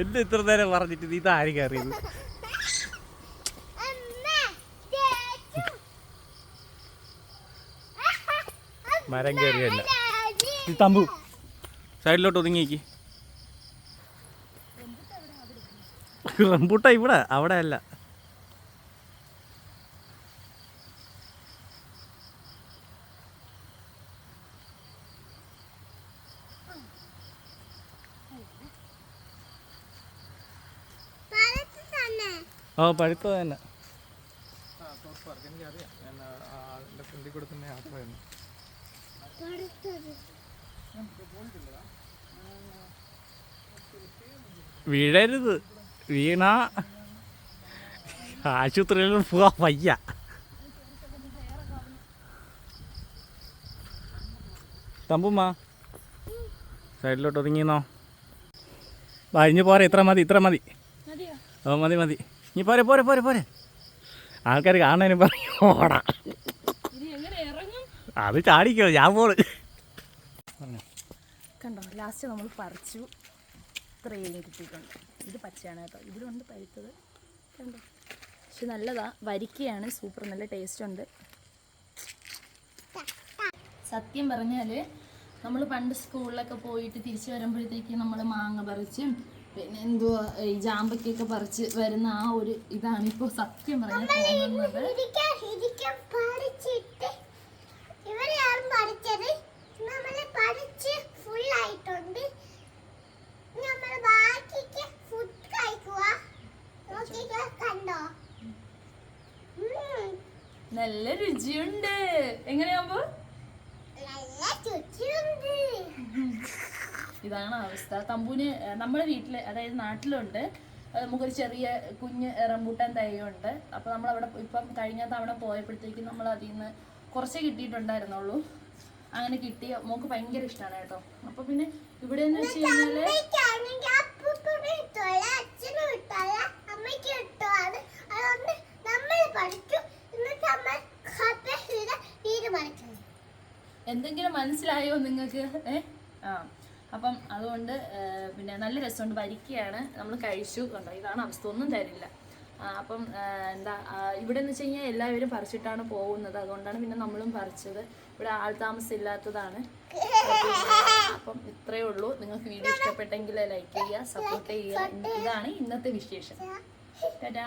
എന്നെ ഇത്ര നേരം പറഞ്ഞിട്ട് നീ ഇതാരും കയറിയത് മരം കയറിയല്ല. തമ്പു സൈഡിലോട്ട് ഒതുങ്ങിക്ക് റംബൂട്ട ഇവിടെ അവിടെ അല്ല ഓ പഴുത്തത് തന്നെ വീഴരുത് വീണ ആശുപത്രിയിലും പോവാ വയ്യ. തമ്പുമാ സൈഡിലോട്ട് ഒതുങ്ങിന്നോ? വരിഞ്ഞു പോരാ പോരെ. ഇത്ര മതി ഇത്ര മതി. ഓ മതി മതി. ഇനി പോരെ പോരെ പോരെ പോരെ. ആൾക്കാർ കാണാനും പറയും ഓടാ. അത് ചാടിക്കോ ഞാൻ പോൾ കണ്ടോ ലാസ്റ്റ് നമ്മൾ പറിച്ചു. ഇത്രയും കിട്ടിയിട്ടുണ്ട്. ഇത് പച്ചയാണ് കേട്ടോ. ഇതിലുണ്ട് പഴുത്തത്. കണ്ടോ? പക്ഷെ നല്ലതാ. വരിക്കയാണ്. സൂപ്പർ നല്ല ടേസ്റ്റ് ഉണ്ട്. സത്യം പറഞ്ഞാൽ നമ്മൾ പണ്ട് സ്കൂളിലൊക്കെ പോയിട്ട് തിരിച്ചു വരുമ്പോഴത്തേക്ക് നമ്മൾ മാങ്ങ പറിച്ചും പിന്നെ എന്തുവാ ഈ ജാമ്പയ്ക്കൊക്കെ പറിച്ച് വരുന്ന ആ ഒരു ഇതാണ് ഇപ്പോൾ സത്യം കണ്ടോ? നല്ല രുചിയുണ്ട്. എങ്ങനെയാകുമ്പോ നല്ല ചുറ്റിയുണ്ട് ഇതാണ് അവസ്ഥ. തമ്പൂന് ഏഹ്, നമ്മുടെ വീട്ടിൽ അതായത് നാട്ടിലുണ്ട്. നമുക്ക് നമുക്കൊരു ചെറിയ കുഞ്ഞ് റംബൂട്ടാൻ തൈയുണ്ട്. അപ്പോൾ നമ്മൾ അവിടെ ഇപ്പം കഴിഞ്ഞ തവണ പോയപ്പോഴത്തേക്കും നമ്മൾ അതിൽ നിന്ന് കുറച്ചേ കിട്ടിയിട്ടുണ്ടായിരുന്നുള്ളൂ. അങ്ങനെ കിട്ടിയ മോക്ക് ഭയങ്കര ഇഷ്ടമാണ് കേട്ടോ. അപ്പൊ പിന്നെ ഇവിടെ എന്ന് വെച്ച് കഴിഞ്ഞാൽ എന്തെങ്കിലും മനസ്സിലായോ നിങ്ങൾക്ക്? ഏ? ആ. അപ്പം അതുകൊണ്ട് പിന്നെ നല്ല രസമുണ്ട്. വരിക്കയാണ്. നമ്മൾ കഴിച്ചു. കണ്ടോ? ഇതാണ് അവസ്ഥ. ഒന്നും തരില്ല. അപ്പം എന്താ ഇവിടെ എന്ന് വെച്ച് കഴിഞ്ഞാൽ എല്ലാവരും പറിച്ചിട്ടാണ് പോകുന്നത്. അതുകൊണ്ടാണ് പിന്നെ നമ്മളും പറിച്ചത്. ഇവിടെ ആൾ താമസം ഇല്ലാത്തതാണ് അപ്പം ഇത്രയേ ഉള്ളൂ. നിങ്ങൾക്ക് വീഡിയോ ഇഷ്ടപ്പെട്ടെങ്കിൽ ലൈക്ക് ചെയ്യുക സപ്പോർട്ട് ചെയ്യുക. ഇതാണ് ഇന്നത്തെ വിശേഷം. ടാറ്റാ.